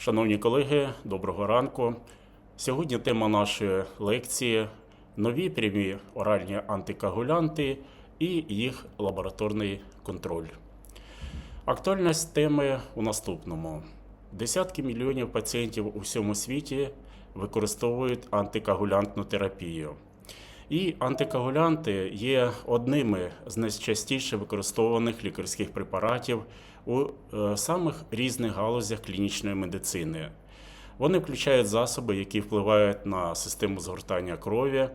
Шановні колеги, доброго ранку. Сьогодні тема нашої лекції нові прямі оральні антикоагулянти і їх лабораторний контроль. Актуальність теми у наступному: десятки мільйонів пацієнтів у всьому світі використовують антикоагулянтну терапію. І антикоагулянти є одними з найчастіше використовуваних лікарських препаратів у е, самих різних галузях клінічної медицини. Вони включають засоби, які впливають на систему згортання крові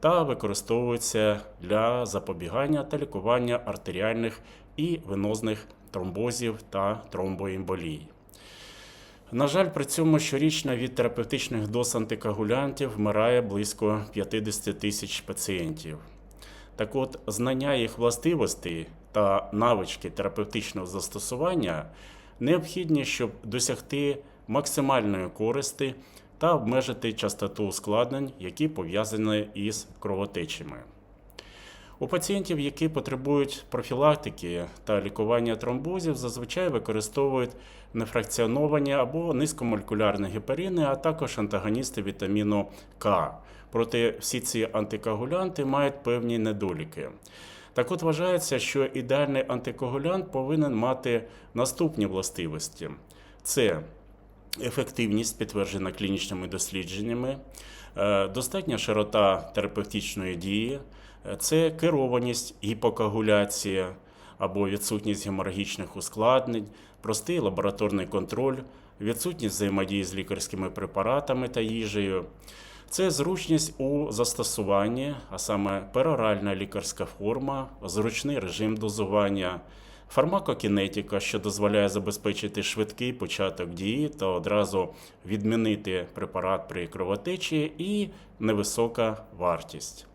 та використовуються для запобігання та лікування артеріальних і венозних тромбозів та тромбоемболій. На жаль, при цьому щорічно від терапевтичних доз антикоагулянтів вмирає близько 50 тисяч пацієнтів. Так от, знання їх властивостей та навички терапевтичного застосування необхідні, щоб досягти максимальної користі та обмежити частоту ускладнень, які пов'язані із кровотечами. У пацієнтів, які потребують профілактики та лікування тромбозів, зазвичай використовують нефракціоновані або низькомолекулярні гепарини, а також антагоністи вітаміну К. Проте всі ці антикоагулянти мають певні недоліки. Так от вважається, що ідеальний антикоагулянт повинен мати наступні властивості: це ефективність, підтверджена клінічними дослідженнями, е, достатня широта терапевтичної дії, це керованість, гіпокоагуляція або відсутність геморагічних ускладнень, простий лабораторний контроль, відсутність взаємодії з лікарськими препаратами та їжею. Це зручність у застосуванні, а саме пероральна лікарська форма, зручний режим дозування, фармакокінетика, що дозволяє забезпечити швидкий початок дії та одразу відмінити препарат при кровотечі, і невисока вартість.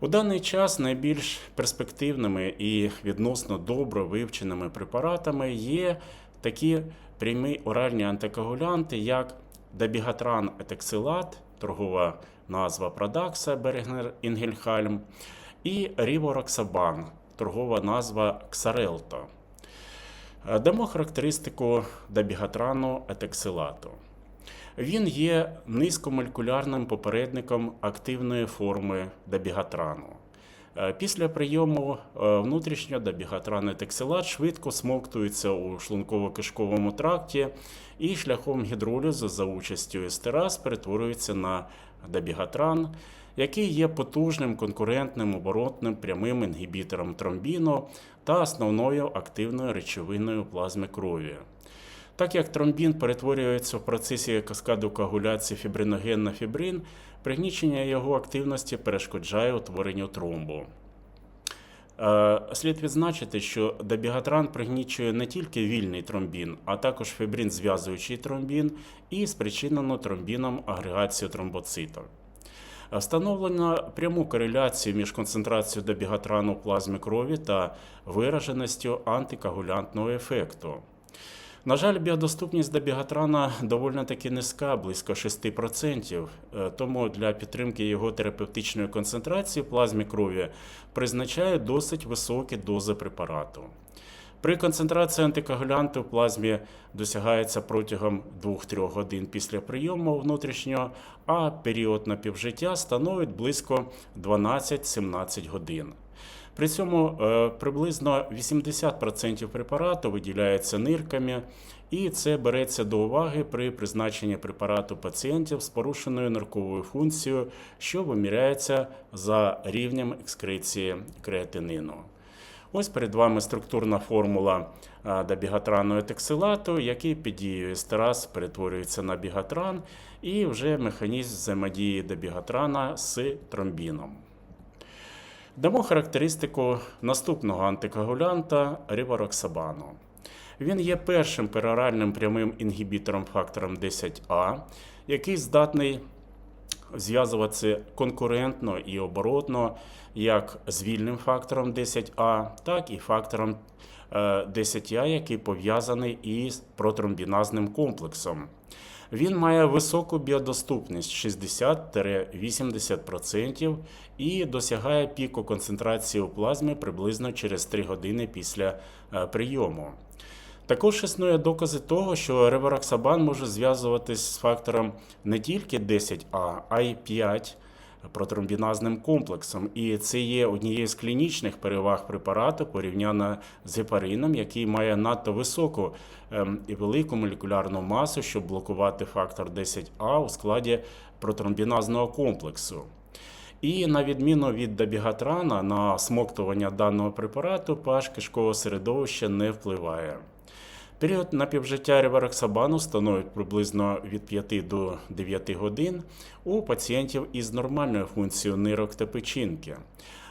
У даний час найбільш перспективними і відносно добре вивченими препаратами є такі прямі оральні антикоагулянти, як дабігатран етексилат, торгова назва Продакса Берегнер Інгельхальм, і Рівороксабан, торгова назва Ксарелто. Дамо характеристику дабігатрану етексилату. Він є низькомолекулярним попередником активної форми дабігатрану. Е, Після прийому е, внутрішньо дабігатранний тексилат швидко смоктується у шлунково-кишковому тракті і шляхом гідролізу за участю естераз перетворюється на дабігатран, який є потужним конкурентним оборотним прямим інгібітором тромбіну та основною активною речовиною плазми крові. Так як тромбін перетворюється в процесі каскаду коагуляції фібриноген на фібрин, пригнічення його активності перешкоджає утворенню тромбу. Е, Слід відзначити, що дабігатран пригнічує не тільки вільний тромбін, а також фібрин зв'язуючий тромбін і спричинену тромбіном агрегацію тромбоцитів. Встановлено пряму кореляцію між концентрацією дабігатрану в плазмі крові та вираженістю антикоагулянтного ефекту. На жаль, біодоступність до бігатрана доволі таки низька, близько 6%. Е, Тому для підтримки його терапевтичної концентрації в плазмі крові призначають досить високі дози препарату. При концентрації антикоагулянту в плазмі досягається протягом 2-3 годин після прийому внутрішнього, а період напівжиття становить близько 12-17 годин. При цьому е, приблизно 80% препарату виділяється нирками, і це береться до уваги при призначенні препарату пацієнтів з порушеною нирковою функцією, що виміряється за рівнем екскреції креатинину. Ось перед вами структурна формула е, дабігатрану етексилату, який під дією естераз перетворюється на бігатран, і вже механізм взаємодії дабігатрана з тромбіном. Дамо характеристику наступного антикоагулянта рівароксабану. Він є першим пероральним прямим інгібітором фактором 10А, який здатний зв'язуватися конкурентно і оборотно як з вільним фактором 10А, так і фактором 10А, який пов'язаний із протромбіназним комплексом. Він має високу біодоступність 60-80% і досягає піку концентрації у плазмі приблизно через 3 години після е, прийому. Також існує докази того, що ревароксабан може зв'язуватись з фактором не тільки 10А, а й 5 протромбіназним комплексом. І це є однією з клінічних переваг препарату порівняно з гепарином, який має надто високу ем, і велику молекулярну масу, щоб блокувати фактор 10А у складі протромбіназного комплексу. І на відміну від дабігатрана, на смоктування даного препарату pH кишкового середовища не впливає. Період напівжиття ревароксабану становить приблизно від 5 до 9 годин у пацієнтів із нормальною функцією нирок та печінки.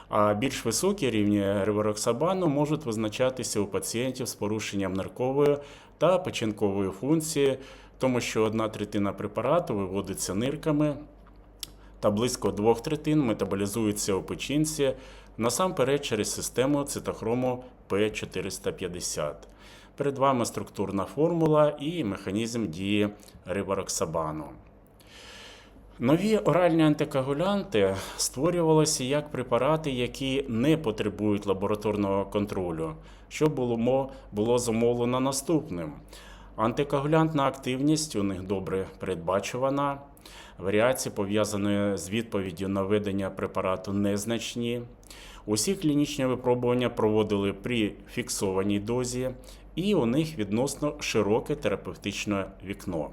А більш високі рівні ревароксабану можуть визначатися у пацієнтів з порушенням ниркової та печінкової функції, тому що одна третина препарату виводиться нирками, та близько двох третин метаболізується у печінці насамперед через систему цитохрому P450. Перед вами структурна формула і механізм дії рибароксабану. Нові оральні антикоагулянти створювалися як препарати, які не потребують лабораторного контролю, що було, було замовлено наступним. Антикоагулянтна активність у них добре передбачувана. Варіації, пов'язані з відповіддю на введення препарату, незначні. Усі клінічні випробування проводили при фіксованій дозі, і у них відносно широке терапевтичне вікно.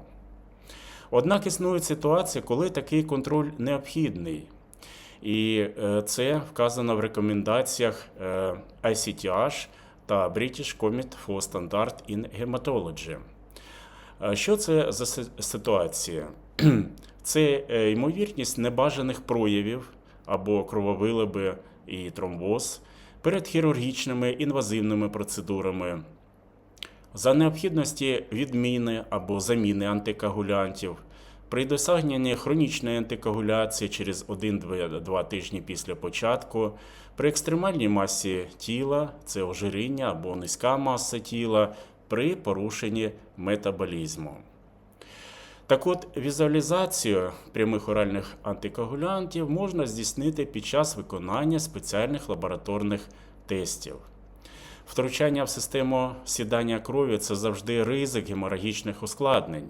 Однак існує ситуація, коли такий контроль необхідний. І е, це вказано в рекомендаціях е, ICTH та British Commit for Standard in Hematology. Е, Що це за ситуація? Це ймовірність небажаних проявів або крововилиби і тромбоз перед хірургічними інвазивними процедурами, за необхідності відміни або заміни антикоагулянтів, при досягненні хронічної антикоагуляції через 1-2 тижні після початку, при екстремальній масі тіла, це ожиріння або низька маса тіла, при порушенні метаболізму. Так от, візуалізацію прямих оральних антикоагулянтів можна здійснити під час виконання спеціальних лабораторних тестів. Втручання в систему сідання крові це завжди ризик геморагічних ускладнень.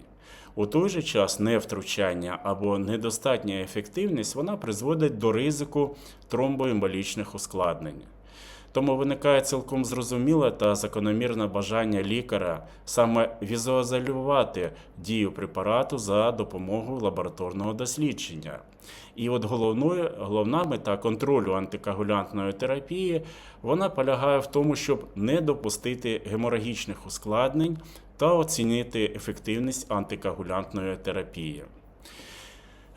У той же час невтручання або недостатня ефективність вона призводить до ризику тромбоемболічних ускладнень. Тому виникає цілком зрозуміле та закономірне бажання лікаря саме візуалізувати дію препарату за допомогою лабораторного дослідження. І от головною, головна мета контролю антикоагулянтної терапії вона полягає в тому, щоб не допустити геморагічних ускладнень та оцінити ефективність антикоагулянтної терапії.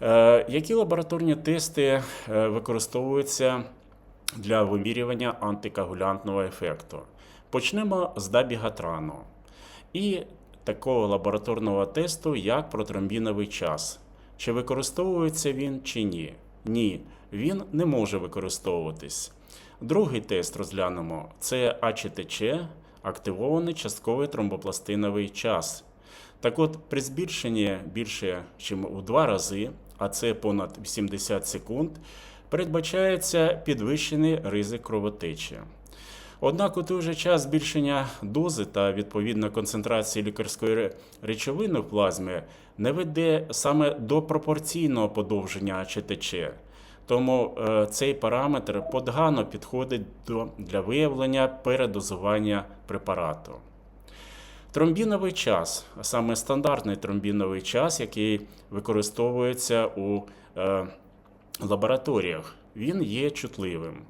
Е, Які лабораторні тести е, використовуються для вимірювання антикоагулянтного ефекту? Почнемо з дабігатрану і такого лабораторного тесту, як протромбіновий час. Чи використовується він чи ні? Ні, він не може використовуватись. Другий тест розглянемо це АЧТЧ, активований частковий тромбопластиновий час. Так от, при збільшенні більше, ніж у два рази, а це понад 80 секунд, передбачається підвищений ризик кровотечі. Однак у той же час збільшення дози та відповідно концентрації лікарської речовини в плазмі не веде саме до пропорційного подовження АЧТЧ. Тому е, цей параметр погано підходить для виявлення передозування препарату. Тромбіновий час, саме стандартний тромбіновий час, який використовується у е, лабораторіях, він є чутливим.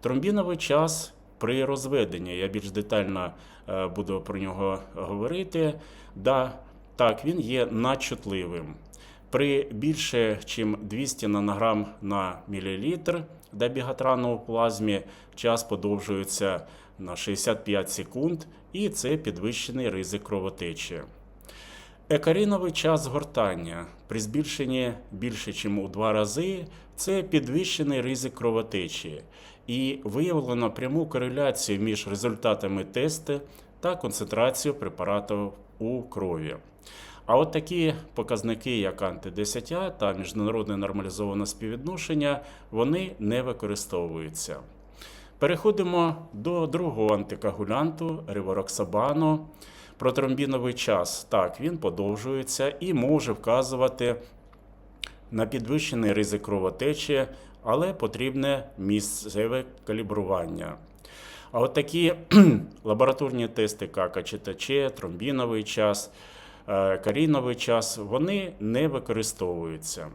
Тромбіновий час при розведенні, я більш детально е, буду про нього говорити. Да, так, він є надчутливим. При більше, ніж 200 нанограм на мілілітр дабігатрану у плазмі час подовжується на 65 секунд, і це підвищений ризик кровотечі. Екаріновий час згортання при збільшенні більше, ніж у два рази, це підвищений ризик кровотечі, і виявлено пряму кореляцію між результатами тесту та концентрацією препарату у крові. А от такі показники, як анти-10А та міжнародне нормалізоване співвідношення, вони не використовуються. Переходимо до другого антикоагулянту ривороксабану. Протромбіновий час так, він подовжується і може вказувати на підвищений ризик кровотечі, але потрібне місцеве калібрування. А от такі лабораторні тести, як АЧТЧ, тромбіновий час, е, каріновий час, вони не використовуються.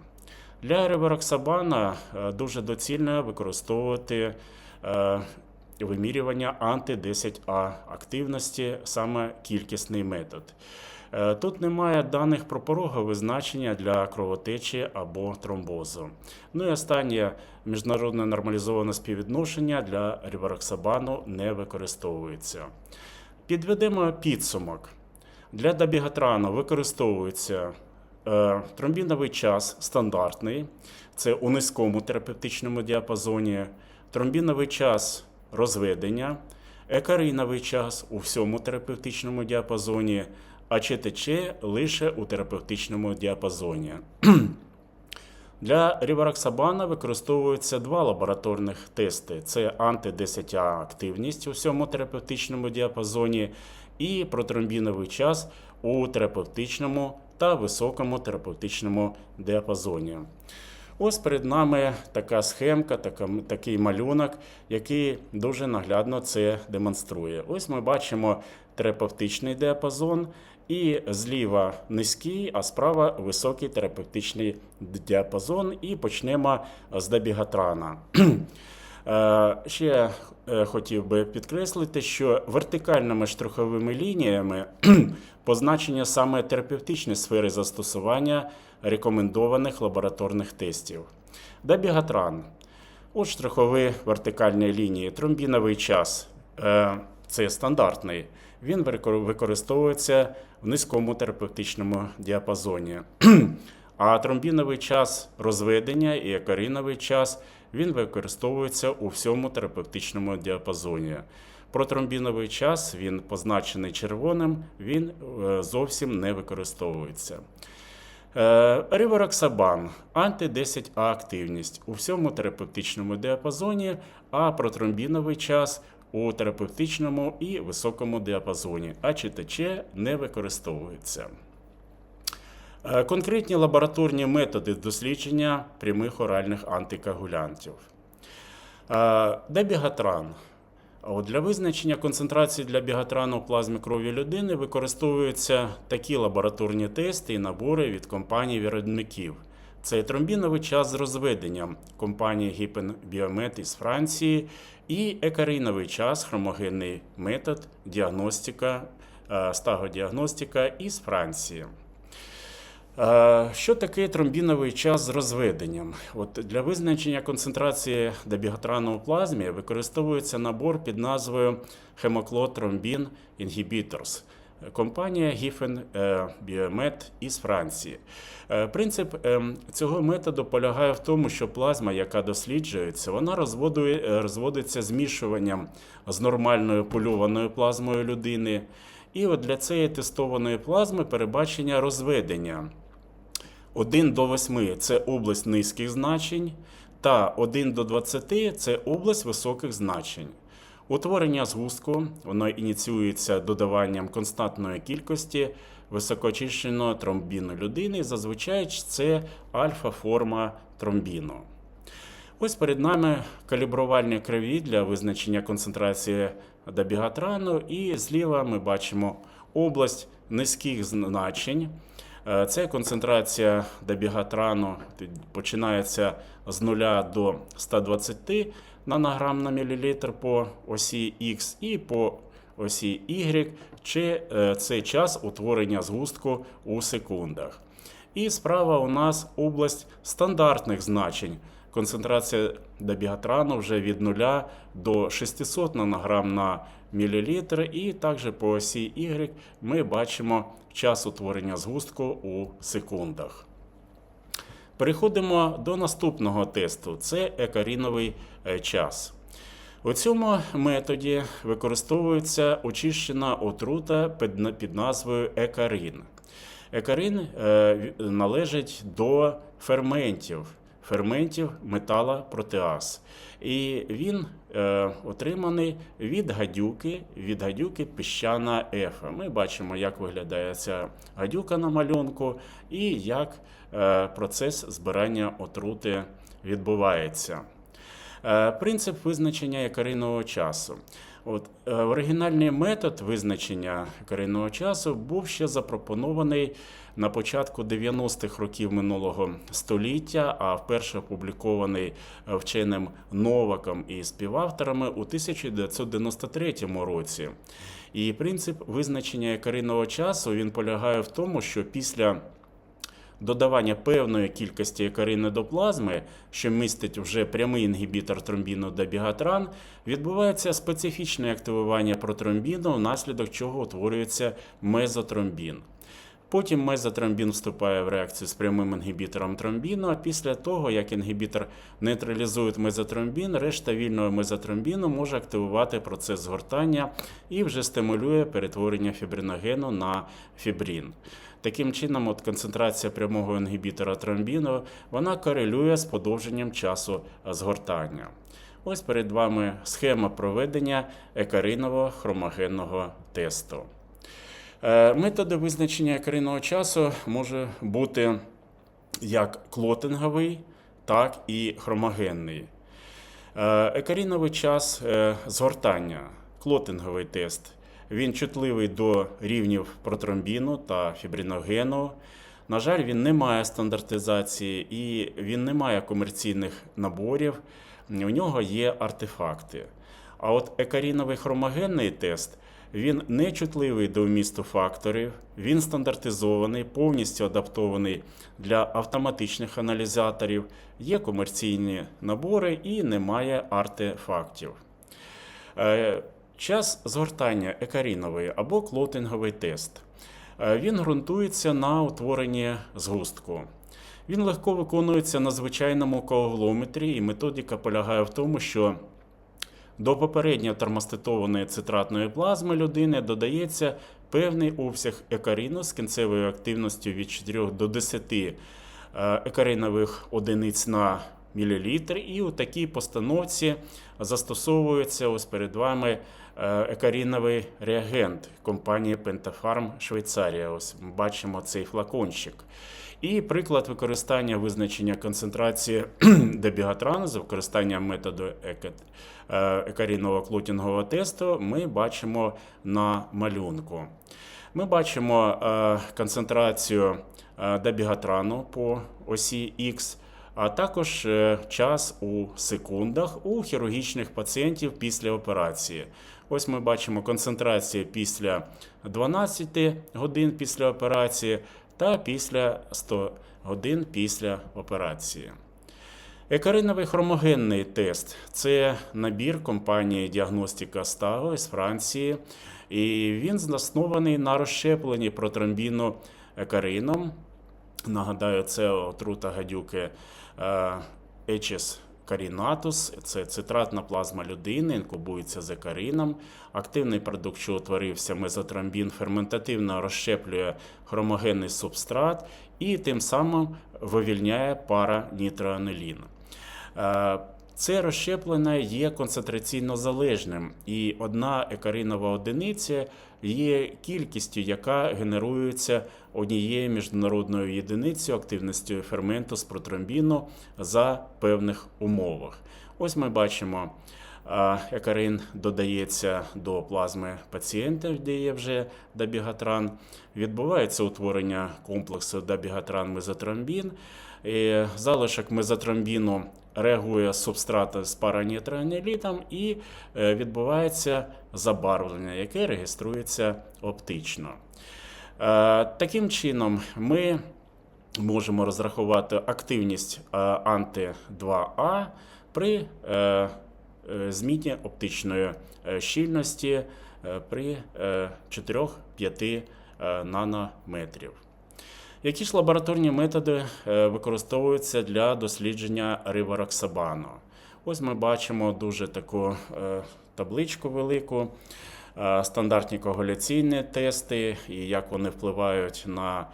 Для ревероксабана е, дуже доцільно використовувати вимірювання анти-10А активності, саме кількісний метод. Е, Тут немає даних про порогове значення для кровотечі або тромбозу. Ну і останнє міжнародне нормалізоване співвідношення для рівароксабану не використовується. Підведемо підсумок. Для дабігатрану використовується е, тромбіновий час стандартний, це у низькому терапевтичному діапазоні, тромбіновий час розведення, екариновий час у всьому терапевтичному діапазоні, а ЧТЧ лише у терапевтичному діапазоні. Для рівароксабана використовуються два лабораторних тести: це анти-10А активність у всьому терапевтичному діапазоні і протромбіновий час у терапевтичному та високому терапевтичному діапазоні. Ось перед нами така схемка, така, такий малюнок, який дуже наглядно це демонструє. Ось ми бачимо терапевтичний діапазон, і зліва низький, а справа високий терапевтичний діапазон. І почнемо з дабігатрана. Е, Ще е, хотів би підкреслити, що вертикальними штриховими лініями позначення саме терапевтичної сфери застосування рекомендованих лабораторних тестів. Дабігатран. От штрихові вертикальні лінії. Тромбіновий час е, це стандартний. Він використовується в низькому терапевтичному діапазоні. А тромбіновий час розведення і екариновий час він використовується у всьому терапевтичному діапазоні. Протромбіновий час він позначений червоним, він е, зовсім не використовується. Е, Ривароксабан анти-10А активність у всьому терапевтичному діапазоні, а протромбіновий час у терапевтичному і високому діапазоні, а ЧТЧ не використовується. Е, Конкретні лабораторні методи дослідження прямих оральних антикоагулянтів. Е, Дебігатран. Для визначення концентрації для бігатрану в плазмі крові людини використовуються такі лабораторні тести і набори від компаній виробників. Це тромбіновий час з розведенням компанії Гіпен Біомет із Франції і екариновий час, хромогенний метод діагностика, е, стагодіагностика із Франції. Е, Що таке тромбіновий час з розведенням? От для визначення концентрації дебігатрану у плазмі використовується набор під назвою Hemoklotроmbin Inhibitors. Компанія Giffen е, із Франції. Е, Принцип цього методу полягає в тому, що плазма, яка досліджується, вона розводиться змішуванням з нормальною польованою плазмою людини. І от для цієї тестованої плазми перебачення розведення 1 до 8 це область низьких значень, та 1 до 20 це область високих значень. Утворення згустку воно ініціюється додаванням константної кількості високоочищеного тромбіну людини. Зазвичай це альфа-форма тромбіну. Ось перед нами калібрувальні крові для визначення концентрації дабігатрану, і зліва ми бачимо область низьких значень. Е, Це концентрація дабігатрану починається з 0 до 120 нанограм на мілілітр по осі Х і по осі Y, чи е, це час утворення згустку у секундах. І справа у нас область стандартних значень. Концентрація дабігатрану вже від 0 до 600 нанограм на мілілітр. І також по осі Y ми бачимо час утворення згустку у секундах. Переходимо до наступного тесту: це екаріновий е, час. У цьому методі використовується очищена отрута під назвою екарин. Екарин е, належить до ферментів. Ферментів металопротеаз. І він е, отриманий від гадюки, від гадюки піщана ефа. Ми бачимо, як виглядає ця гадюка на малюнку і як е, процес збирання отрути відбувається. Е, Принцип визначення якоринного часу. От, е, оригінальний метод визначення якоринного часу був ще запропонований на початку 90-х років минулого століття, а вперше опублікований е, вченим Новаком і співавторами у 1993 році. І принцип визначення якоринного часу він полягає в тому, що після додавання певної кількості якорини до плазми, що містить вже прямий інгібітор тромбіну дабігатран, відбувається специфічне активування протромбіну, внаслідок чого утворюється мезотромбін. Потім мезотромбін вступає в реакцію з прямим інгібітором тромбіну, а після того, як інгібітор нейтралізує мезотромбін, решта вільного мезотромбіну може активувати процес згортання і вже стимулює перетворення фібриногену на фібрин. Таким чином, от концентрація прямого інгібітора тромбіну вона корелює з подовженням часу згортання. Ось перед вами схема проведення екаринового хромогенного тесту. Е, Методи визначення екаринного часу може бути як клотинговий, так і хромогенний. Е, Екаріновий час е, згортання, клотинговий тест. Він чутливий до рівнів протромбіну та фібриногену. На жаль, він не має стандартизації і він не має комерційних наборів. У нього є артефакти. А от екаріновий хромогенний тест він не чутливий до вмісту факторів, він стандартизований, повністю адаптований для автоматичних аналізаторів, є комерційні набори і немає артефактів. Час згортання екаріновий або клотинговий тест. Е, Він ґрунтується на утворенні згустку. Він легко виконується на звичайному коаглометрі, і методика полягає в тому, що до попередньо термостатованої цитратної плазми людини додається певний обсяг екаріну з кінцевою активністю від 4 до 10 е, екаринових одиниць на мілілітр. І у такій постановці застосовується ось перед вами екаріновий реагент компанії Pentafarm Швейцарія. Ось ми бачимо цей флакончик. І приклад використання визначення концентрації дебігатрану з використанням методу еке- е, екарінового клотінгового тесту ми бачимо на малюнку. Ми бачимо е, концентрацію е, дебігатрану по осі Х, а також е, час у секундах у хірургічних пацієнтів після операції. Ось ми бачимо концентрацію після 12 годин після операції та після 100 годин після операції. Екариновий хромогенний тест це набір компанії Діагностика Стаго з Франції, і він заснований на розщепленні протромбіну екарином. Нагадаю, це отрута гадюки е, Карінатус це цитратна плазма людини, інкубується за карином. Активний продукт, що утворився мезотромбін, ферментативно розщеплює хромогенний субстрат і тим самим вивільняє паранітроанилін. Е, Це розщеплення є концентраційно залежним, і одна екаринова одиниця є кількістю, яка генерується однією міжнародною єдиницею активністю ферменту з протромбіну за певних умовах. Ось ми бачимо, е, екарин додається до плазми пацієнта, де є вже дабігатран. Відбувається утворення комплексу дабігатран-мезотромбін. І Залишок мезотромбіну реагує з субстрата з паранітроанілітом і е, відбувається забарвлення, яке реєструється оптично. Е, Таким чином, ми можемо розрахувати активність е, анти-2А при зміні оптичної щільності при е, 4-5 е, нанометрів. Які ж лабораторні методи е, використовуються для дослідження ривароксабану? Ось ми бачимо дуже таку е, табличку велику, е, стандартні коагуляційні тести і як вони впливають на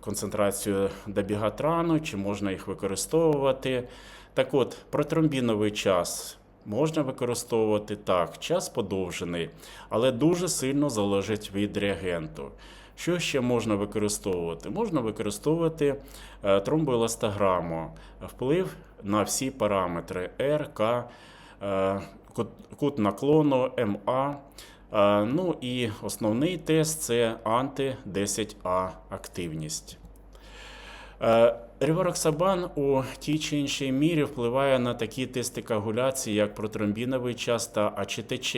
концентрацію дабігатрану, чи можна їх використовувати. Так от, протромбіновий час можна використовувати так, час подовжений, але дуже сильно залежить від реагенту. Що ще можна використовувати? Можна використовувати е, тромбоеластограму, вплив на всі параметри R, К, е, кут- кут наклону, МА. Е, Ну і основний тест це анти-10А активність. Ревароксабан у тій чи іншій мірі впливає на такі тести коагуляції, як протромбіновий час та АЧТЧ.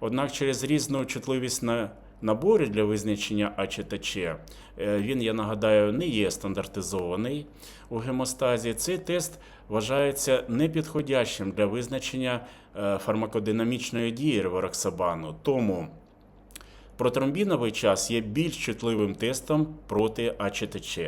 Однак через різну чутливість на наборі для визначення АЧТЧ, е, він, я нагадаю, не є стандартизований у гемостазі. Цей тест вважається непідходящим для визначення е, фармакодинамічної дії ревороксабану. Тому Протромбіновий час є більш чутливим тестом проти АЧТЧ.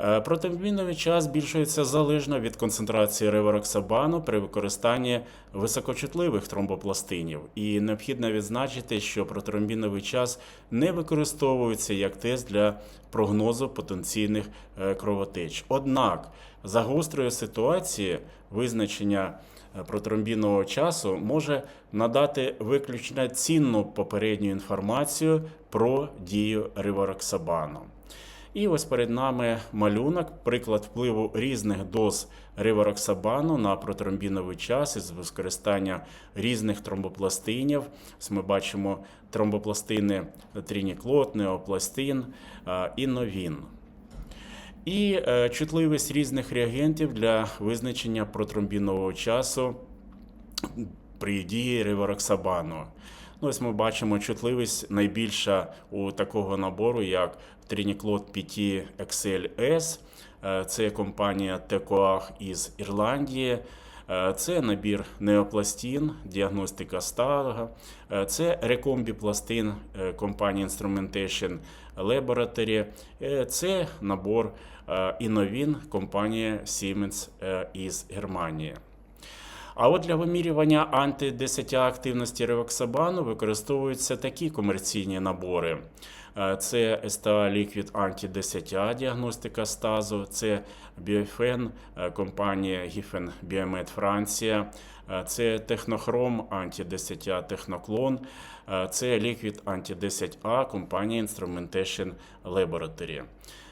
Е, час збільшується залежно від концентрації ревороксабану при використанні високочутливих тромбопластинів. І необхідно відзначити, що протромбіновий час не використовується як тест для прогнозу потенційних е, кровотеч. Однак за гострої ситуації визначення е, протромбінового часу може надати виключно цінну попередню інформацію про дію ривароксабану. І ось перед нами малюнок, приклад впливу різних доз ривароксабану на протромбіновий час із використання різних тромбопластинів. Ось ми бачимо тромбопластини трініклот, неопластин і новін. І е, чутливість різних реагентів для визначення протромбінового часу при дії ривароксабану. Ну, ось ми бачимо чутливість найбільша у такого набору, як Трініклот 5 XLS. Е, Це компанія Tecoag із Ірландії. Е, Це набір неопластин, діагностика стага. Е, Це рекомбіпластин е, компанії Instrumentation Laboratory. Це набор Innovin компанії Siemens із Германії. А от для вимірювання анти-10 активності ревоксабану використовуються такі комерційні набори. Е, Це STA Liquid Anti-10A діагностика стазу, це Biofen е, компанія Giffen Biomed Франція, е, це Технохром Anti-10A Техноклон, е, це Liquid Anti-10A компанія Instrumentation Laboratory.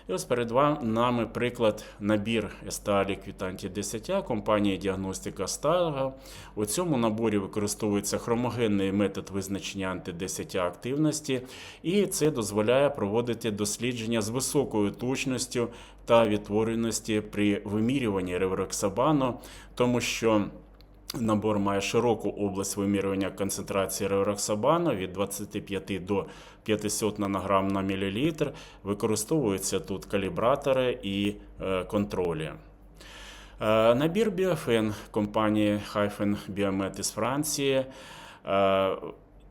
І ось перед нами приклад набір Estali Квітанті 10 компанії Діагностика Стага. У цьому наборі використовується хромогенний метод визначення анти-10 активності, і це дозволяє проводити дослідження з високою точністю та відтвореності при вимірюванні ревероксабану, тому що Набор має широку область вимірювання концентрації ревроксабану від 25 до 500 нанограм на мілілітр. Використовуються тут калібратори і е, контролі. Е, Набір Біофен компанії Hyphen Biomet із Франції.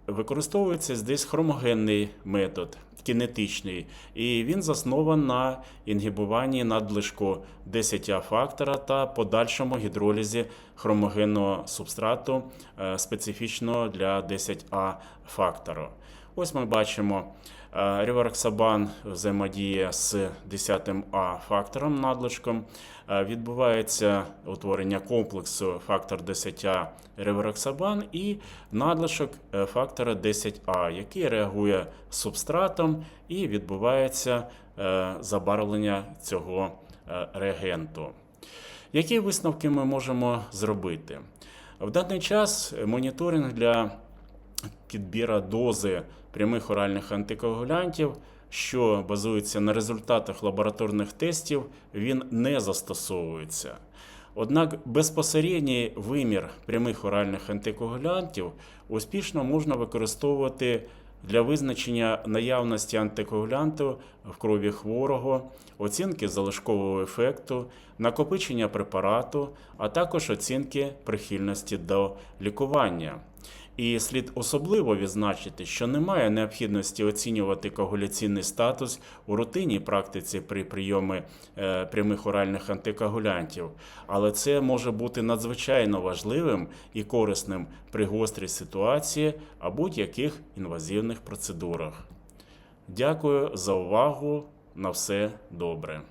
Використовується здесь хромогенний метод, кінетичний, і він заснований на інгібуванні надлишку 10 а фактора та подальшому гідролізі хромогенного субстрату е, специфічного для 10А фактору. Ось ми бачимо, е, взаємодіє з 10А фактором надлишком. Е, Відбувається утворення комплексу фактор 10А ревароксабан і надлишок е, фактора 10А, який реагує з субстратом і відбувається е, забарвлення цього реагенту. Які висновки ми можемо зробити? В даний час моніторинг для підбіра дози прямих оральних антикоагулянтів, що базується на результатах лабораторних тестів, він не застосовується. Однак безпосередній вимір прямих оральних антикоагулянтів успішно можна використовувати для визначення наявності антикоагулянту в крові хворого, оцінки залишкового ефекту, накопичення препарату, а також оцінки прихильності до лікування. І слід особливо відзначити, що немає необхідності оцінювати коагуляційний статус у рутинній практиці при прийомі е, прямих оральних антикоагулянтів, але це може бути надзвичайно важливим і корисним при гострій ситуації або будь-яких інвазивних процедурах. Дякую за увагу. на все добре.